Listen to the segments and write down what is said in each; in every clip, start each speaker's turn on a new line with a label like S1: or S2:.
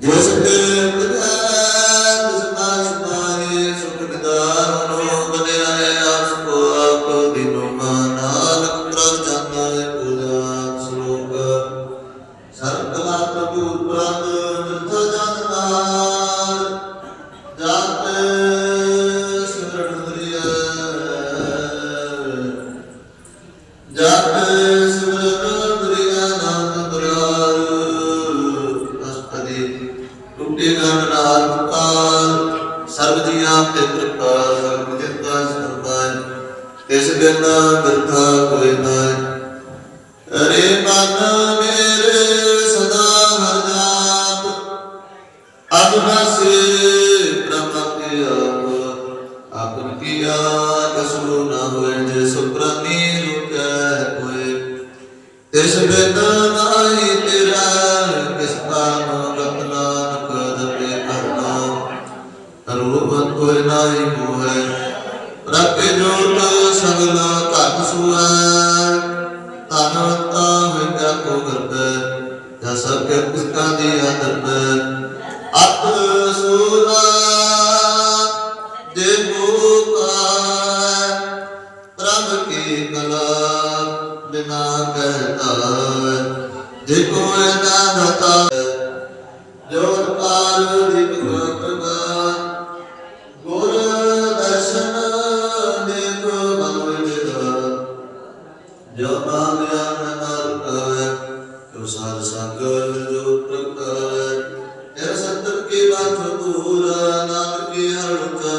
S1: Dios ਸਰਬ ਜੀਆਂ ਤੇ ਕਿਰਪਾ ਸਰਬ ਜਿੰਦਾ ਸਰਬਾਨ ਤਿਸ ਬਿਨ ਬਿਰਥਾ ਕੋਈ ਨਾ ਅਰੇ ਮਨ ਮੇਰੇ ਸਦਾ ਹਰ ਜਾਪ। ਅਬਨਸੇ ਪ੍ਰਭਤ ਆਪ। ਆਪਨ ਕੀਆ ਕਸੂ ਨਾ ਹੋਏ, ਜੇ ਸੁਪ੍ਰਨੀ ਰੁਕੈ ਹੋਏ। ਤਿਸ ਬਿਨ ਕਰਨਾ ਰੂਪਨ ਕੋਈ ਨਾਹੀ ਮੋਹੈ, ਰੱਬੇ ਜੋਤ ਸਗਲ ਘਟ ਸੁਐ ਤਨਵਤਾ ਹੋਇਗਾ ਕੋ ਕਰਦਾ ਜਾਂ ਸਭ ਕੇ ਪੁਸਤਾਂ ਦੀ ਆਦਤ ਅਤ ਸੂਰਾ ਦੇ ਮੂਕਾ ਪ੍ਰਭ ਕੀ ਕਲਾ ਬਿਨਾ ਕਹਤਾ ਜੇ ਕੋਇ ਨਾ ਦਤਾ ਜੋਤ ਪਾਰ ਜੋ ਮਾਮਿਆ ਨਰ ਕਵੈ ਜੋ ਸਾਧ ਸੰਗਤ ਜੋ ਪ੍ਰਕਾਰੈ ਤੇਰਾ ਸੰਤਰ ਕੀ ਬਾਤ ਪੂਰਾ ਨਾਨਕ ਕੀ ਹਰ ਕਾ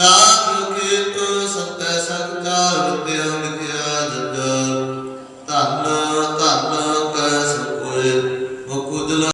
S1: না